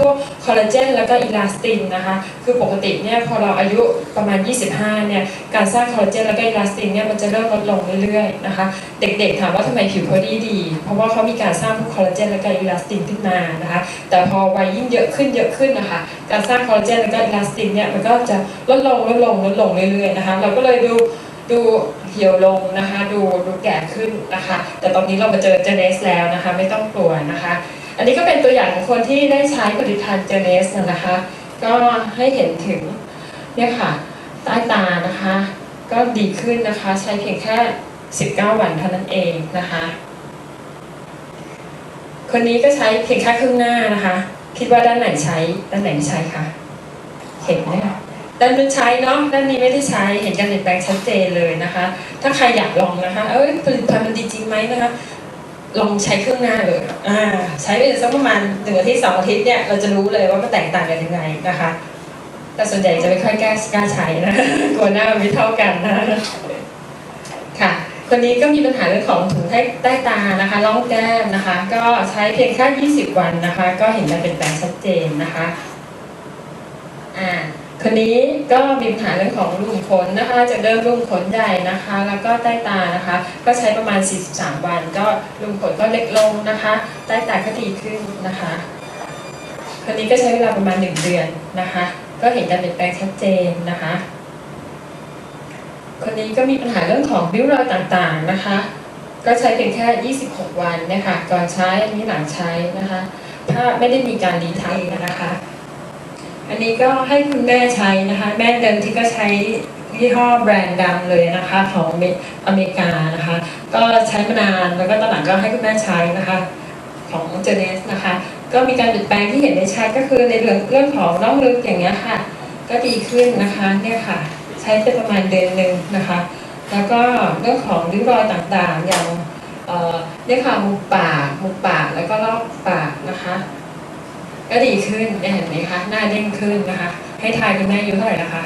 พวกคอลลาเจนแล้วก็อิลาสตินนะคะคือปกติเนี่ยพอเราอายุประมาณ 25เนี่ยการสร้างคอลลาเจนแล้วก็อิลาสตินเนี่ยมันจะเริ่มลดลงเรื่อยๆนะคะเด็กๆถามว่าทำไมผิวเขาดีดี เพราะว่าเขามีการสร้างพวกคอลลาเจนแล้วก็อิลาสตินขึ้นมานะคะแต่พอวัยยิ่งเยอะขึ้นเยอะขึ้นนะคะการสร้างคอลลาเจนแล้วก็อิลาสตินเนี่ยมันก็จะลดลงลดลงลดลงเรื่อยๆนะคะเราก็เลยดูดูเหี่ยวลงนะคะ ดูดูแก่ขึ้นนะคะ แต่ตอนนี้เรามาเจอเจเนสแล้วนะคะ ไม่ต้องกลัวนะคะ อันนี้ก็เป็นตัวอย่างของคนที่ได้ใช้ผลิตภัณฑ์เจเนสนะคะ ก็ให้เห็นถึงเนี่ยค่ะใต้ตานะคะ ก็ดีขึ้นนะคะ ใช้เพียงแค่ 19 วันเท่านั้นเองนะคะ คนนี้ก็ใช้เพียงแค่ครึ่งหน้านะคะ คิดว่าด้านไหนใช้ด้านไหนไม่ใช้คะเห็นไหมคะด้านนู้นใช้เนาะด้านนี้ไม่ได้ใช้เห็นการเปลี่ยนแปลงชัดเจนเลยนะคะ ถ้าใครอยากลองนะคะ เอ้ยผลิตภัณฑ์มันดีจริงไหมนะคะ ลองใช้เครื่องหน้าเลยอ่าใช้ไปสักประมาณหนึ่งอาทิตย์สองอาทิตย์เนี่ยเราจะรู้เลยว่ามันแตกต่างกันยังไงนะคะ แต่ส่วนใหญ่จะไม่ค่อยกล้ากล้าใช้นะกลัวหน้ามันไม่เท่ากันนะค่ะคนนี้ก็มีปัญหาเรื่องของถุงใต้ใต้ตานะคะร่องแก้มนะคะ ก็ใช้เพียงแค่ 20 วันนะคะ ก็เห็นการเปลี่ยนแปลงชัดเจนนะคะอ่า คนนี้ก็มีปัญหาเรื่องของรูขุมขนนะคะจากเดิมรูขุมขนใหญ่นะคะ แล้วก็ใต้ตานะคะ ก็ใช้ประมาณ 43 วัน ก็รูขุมขนก็เล็กลงนะคะ ใต้ตาก็ดีขึ้นนะคะคนนี้ก็ใช้เวลาประมาณ 1 เดือนนะคะ ก็เห็นการเปลี่ยนแปลงชัดเจนนะคะ คนนี้ก็มีปัญหาเรื่องของริ้วรอยต่างๆนะคะ ก็ใช้เพียงแค่ 26 วันนะคะ ก่อนใช้อันนี้หลังใช้นะคะ ถ้าไม่ได้มีการดีทักนะคะ นี้ก็ให้คุณแม่ใช้นะคะ แม่เดิมที่ก็ใช้ยี่ห้อแบรนด์ดังเลยนะคะของอเมริกานะคะ ก็ใช้มานานแล้วก็ตอนหลังก็ให้คุณแม่ใช้นะคะ ของเจเนสนะคะ ก็มีการเปลี่ยนแปลงที่เห็นได้ชัดก็คือในเรื่องเรื่องของร่องลึกอย่างเงี้ยค่ะ ก็ดีขึ้นนะคะเนี่ยค่ะ ใช้ไปประมาณเดือนหนึ่งนะคะ แล้วก็เรื่องของริ้วรอยต่างๆ อย่างเอ่อเนี่ยค่ะมุมปากมุมปากแล้วก็รอบปากนะคะ ก็ดีขึ้นเนี่ยเห็นไหมคะหน้าเด้งขึ้นนะคะ ให้ทายคุณแม่อายุเท่าไหร่นะคะ